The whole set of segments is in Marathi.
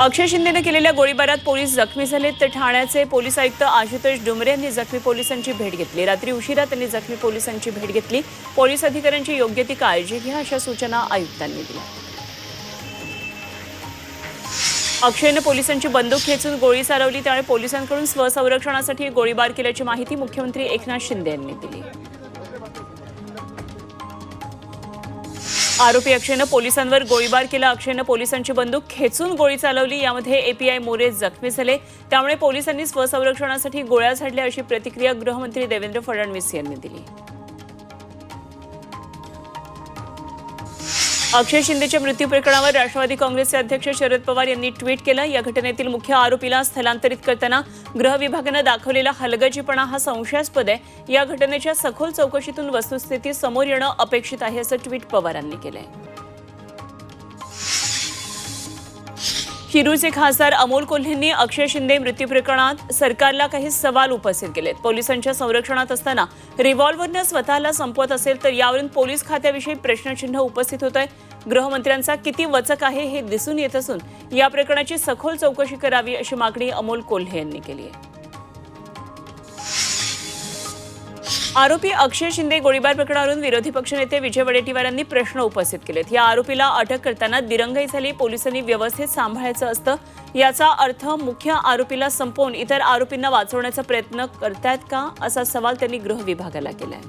अक्षय शिंदेने केलेल्या गोळीबारात पोलीस जखमी झाले तर ठाण्याचे पोलीस आयुक्त आशुतोष डुमरे यांनी जखमी पोलिसांची भेट घेतली. रात्री उशिरा त्यांनी जखमी पोलिसांची भेट घेतली. पोलीस अधिकाऱ्यांची योग्य ती काळजी घ्या अशा सूचना आयुक्तांनी दिल्या. अक्षयनं पोलिसांची बंदूक खेचून गोळी सारवली त्यामुळे पोलिसांकडून स्वसंरक्षणासाठी गोळीबार केल्याची माहिती मुख्यमंत्री एकनाथ शिंदे यांनी दिली. आरोपी अक्षयनं पोलिसांवर गोळीबार केला. अक्षयनं पोलिसांची बंदूक खेचून गोळी चालवली. यामध्ये एपीआय मोरे जखमी झाले. त्यामुळे पोलिसांनी स्वसंरक्षणासाठी गोळ्या झाडल्या अशी प्रतिक्रिया गृहमंत्री देवेंद्र फडणवीस यांनी दिली. अक्षय शिंदेच्या मृत्यू प्रकरणावर राष्ट्रवादी काँग्रेसचे अध्यक्ष शरद पवार यांनी ट्विट केलं. या घटनेतील मुख्य आरोपीला स्थलांतरित करताना गृह विभागानं दाखवलेला हलगर्जीपणा हा संशयास्पद आहे. या घटनेच्या सखोल चौकशीतून वस्तुस्थिती समोर येणं अपेक्षित आहे असं ट्विट पवारांनी केलंय. शिरूरचे खासदार अमोल कोल्हेंनी अक्षय शिंदे मृत्यू प्रकरणात सरकारला काही सवाल उपस्थित केलेत. पोलिसांच्या संरक्षणात असताना रिव्हॉल्व्हरनं स्वतःला संपवत असेल तर यावरून पोलीस खात्याविषयी प्रश्नचिन्ह उपस्थित होत आहे गृहमंत्र्यांचा किती वचक आहे हे दिसून येत असून या प्रकरणाची सखोल चौकशी करावी अशी मागणी अमोल कोल्हे यांनी केली आहे. आरोपी अक्षय शिंदे गोळीबार प्रकरणावरून विरोधी पक्षनेते विजय वडेट्टीवारांनी प्रश्न उपस्थित केलेत. या आरोपीला अटक करताना दिरंगाई झाली पोलिसांनी व्यवस्थित सांभाळायचं असतं. याचा अर्थ मुख्य आरोपीला संपवून इतर आरोपींना वाचवण्याचा प्रयत्न करतायत का? असा सवाल त्यांनी गृह विभागाला केलाय.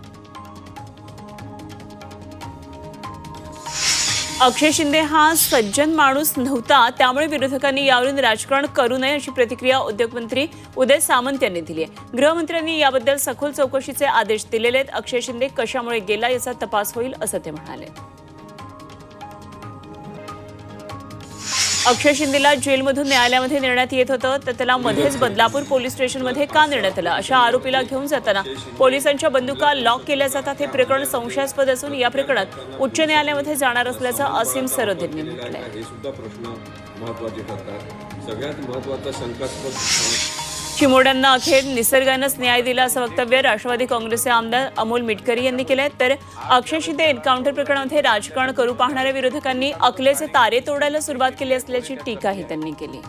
अक्षय शिंदे हा सज्जन माणूस नव्हता. त्यामुळे विरोधकांनी यावरून राजकारण करू नये अशी प्रतिक्रिया उद्योगमंत्री उदय सामंत यांनी दिली आहे. गृहमंत्र्यांनी याबद्दल सखोल चौकशीचे आदेश दिलेले आहेत. अक्षय शिंदे कशामुळे गेला याचा तपास होईल असं ते म्हणाले. अक्षय शिंदेला जेलमधून न्यायालयामध्ये नेण्यात येत होतं तर त्याला मध्येच बदलापूर पोलीस स्टेशनमध्ये का नेण्यात आलं? अशा आरोपीला घेऊन जाताना पोलिसांच्या बंदुका लॉक केल्या जातात हे प्रकरण संशयास्पद असून या प्रकरणात उच्च न्यायालयामध्ये जाणार असल्याचं असीम सरोद यांनी म्हटलं हे सुद्धा प्रश्न महत्त्वाचे ठरतात. सगळ्यात महत्त्वाचा शंकास्पद चिमोड्यांना अखेर निसर्गानंच न्याय दिला असं वक्तव्य राष्ट्रवादी काँग्रेसचे आमदार अमोल मिटकरी यांनी केलंय. तर अक्षय शिंदे एन्काउंटर प्रकरणामध्ये राजकारण करू पाहणाऱ्या विरोधकांनी अकलेचे तारे तोडायला सुरुवात केली असल्याची टीकाही त्यांनी केली.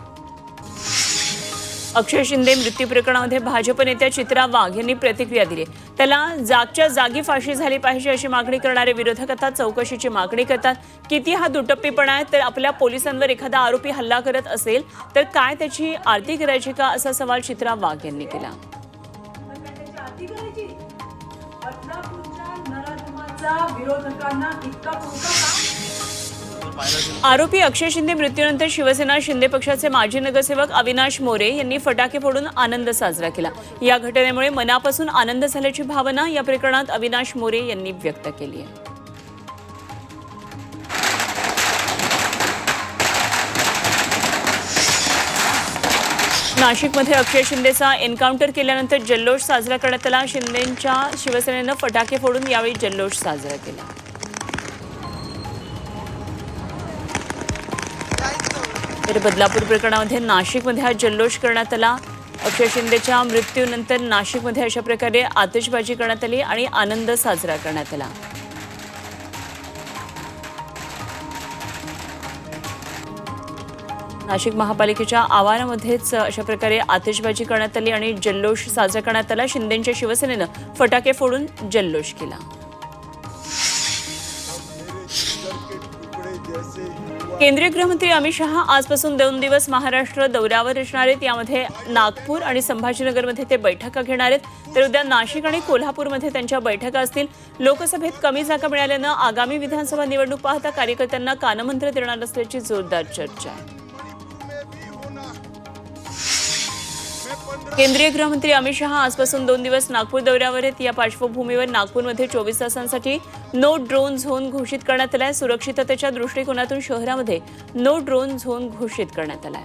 अक्षय शिंदे मृत्यू प्रकरणामध्ये भाजप नेत्या चित्रा वाघ यांनी प्रतिक्रिया दिली. त्याला जागच्या जागी फाशी झाली पाहिजे अशी मागणी करणारे विरोधक आता चौकशीची मागणी करतात. किती हा दुटप्पीपणा आहे तर आपल्या पोलिसांवर एखादा आरोपी हल्ला करत असेल तर काय त्याची आरती करायची का असा सवाल चित्रा वाघ यांनी केला. विरोधकांना इतका आरोपी अक्षय शिंदे मृत्यूनंतर शिवसेना शिंदे पक्षाचे माजी नगरसेवक अविनाश मोरे यांनी फटाके फोडून आनंद साजरा केला. या घटनेमुळे मनापासून आनंद झाल्याची भावना या प्रकरणात अविनाश मोरे यांनी व्यक्त केली आहे. नाशिकमध्ये अक्षय शिंदेचा एन्काउंटर केल्यानंतर जल्लोष साजरा करण्यात आला. शिंदेच्या शिवसेनेनं फटाके फोडून यावेळी जल्लोष साजरा केला. तर बदलापूर प्रकरणामध्ये नाशिकमध्ये हा जल्लोष करण्यात आला. अक्षय शिंदेच्या मृत्यूनंतर नाशिकमध्ये अशा प्रकारे आतिषबाजी करण्यात आली आणि आनंद साजरा करण्यात आला. नाशिक महापालिकेच्या आवारामध्येच अशा प्रकारे आतिषबाजी करण्यात आली आणि जल्लोष साजरा करण्यात आला. शिंदेच्या शिवसेनेनं फटाके फोडून जल्लोष केला. केंद्रीय गृहमंत्री अमित शहा आजपासून दोन दिवस महाराष्ट्र दौऱ्यावर असणार आहेत. यामध्ये नागपूर आणि संभाजीनगरमध्ये ते बैठका घेणार आहेत. तर उद्या नाशिक आणि कोल्हापूरमध्ये त्यांच्या बैठका असतील. लोकसभेत कमी जागा मिळाल्यानं आगामी विधानसभा निवडणूक पाहता कार्यकर्त्यांना कानमंत्र देणार असल्याची जोरदार चर्चा आहे. केंद्रीय गृहमंत्री अमित शहा आजपासून दोन दिवस नागपूर दौऱ्यावर आहेत. या पार्श्वभूमीवर नागपूरमध्ये चोवीस तासांसाठी नो ड्रोन झोन घोषित करण्यात आलाय. सुरक्षिततेच्या दृष्टिकोनातून शहरामध्ये नो ड्रोन झोन घोषित करण्यात आलाय.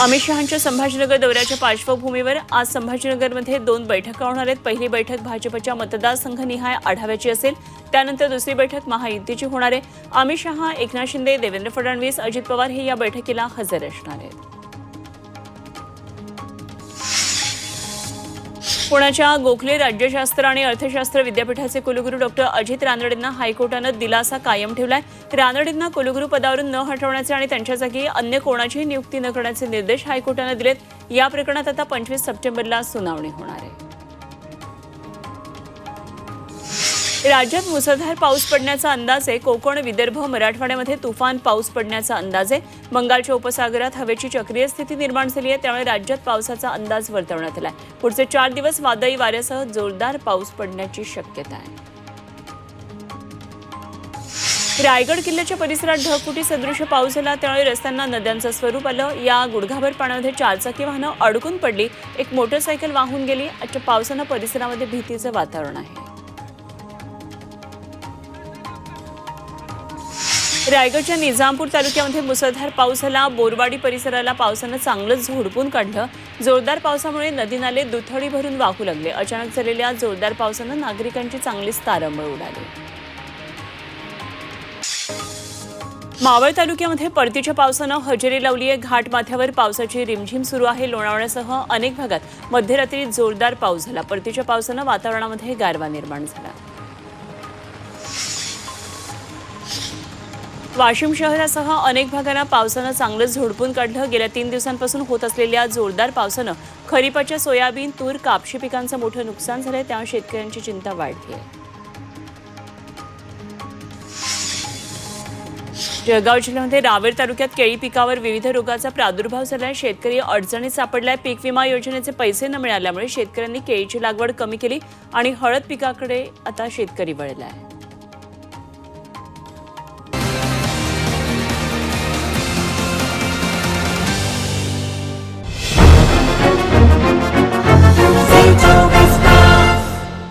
अमित शहांच्या संभाजीनगर दौऱ्याच्या पार्श्वभूमीवर आज संभाजीनगरमध्ये दोन बैठका होणार आहेत. पहिली बैठक भाजपच्या मतदारसंघनिहाय आढाव्याची असेल. त्यानंतर दुसरी बैठक महायुतीची होणार आहे. अमित शहा एकनाथ शिंदे देवेंद्र फडणवीस अजित पवार हे या बैठकीला हजर असणार आहेत. पुण्याच्या गोखले राज्यशास्त्र आणि अर्थशास्त्र विद्यापीठाचे कुलगुरू डॉक्टर अजित रानडेंना हायकोर्टानं दिलासा कायम ठेवलाय. रानडेंना कुलगुरू पदावरून न हटवण्याचे आणि त्यांच्या जागी अन्य कोणाचीही नियुक्ती न करण्याचे निर्देश हायकोर्टानं दिलेत. या प्रकरणात आता पंचवीस सप्टेंबरला सुनावणी होणार आहे. राज्यात मुसळधार पाऊस पडण्याचा अंदाज आहे कोकण विदर्भ मराठवाड्यामध्ये तुफान पाऊस पडण्याचा अंदाज. आहे बंगालच्या उपसागरात हवेची चक्रीय स्थिती निर्माण झाली आहे त्यामुळे राज्यात पावसाचा अंदाज वर्तवण्यात आला आहे पुढचे चार दिवस वादळी वाऱ्यासह जोरदार पाऊस पडण्याची शक्यता आहे. रायगड किल्ल्याच्या परिसरात ढगफुटी सदृश पाऊस झाला त्यामुळे रस्त्यांना नद्यांचं स्वरूप आलं. या गुडघाभर पाण्यामध्ये चारचाकी वाहनं अडकून पडली. एक मोटरसायकल वाहून गेली. आजच्या पावसानं परिसरामध्ये भीतीचं वातावरण आहे. रायगडच्या निजामपूर तालुक्यामध्ये मुसळधार पाऊस झाला. बोरवाडी परिसराला पावसानं चांगलंच झोडपून काढलं. जोरदार पावसामुळे नदी नाले दुथडी भरून वाहू लागले. अचानक झालेल्या जोरदार पावसानं नागरिकांची चांगलीच तारंबळ उडाली. मावळ तालुक्यामध्ये परतीच्या पावसानं हजेरी लावली आहे. घाटमाथ्यावर पावसाची रिमझिम सुरू आहे. लोणावळ्यासह अनेक भागात मध्यरात्री जोरदार पाऊस झाला. परतीच्या पावसानं वातावरणामध्ये गारवा निर्माण झाला. वाशिम शहरासह अनेक भागांना पावसानं चांगलंच झोडपून काढलं. गेल्या तीन दिवसांपासून होत असलेल्या जोरदार पावसानं खरीपाच्या सोयाबीन तूर कापशी पिकांचं मोठं नुकसान झालंय. त्यामुळे शेतकऱ्यांची चिंता वाढली आहे जळगाव जिल्ह्यामध्ये रावेर तालुक्यात केळी पिकावर विविध रोगाचा प्रादुर्भाव झालाय. शेतकरी अडचणीत सापडलाय. पीक विमा योजनेचे पैसे न मिळाल्यामुळे शेतकऱ्यांनी केळीची लागवड कमी केली आणि हळद पिकाकडे आता शेतकरी वळलाय.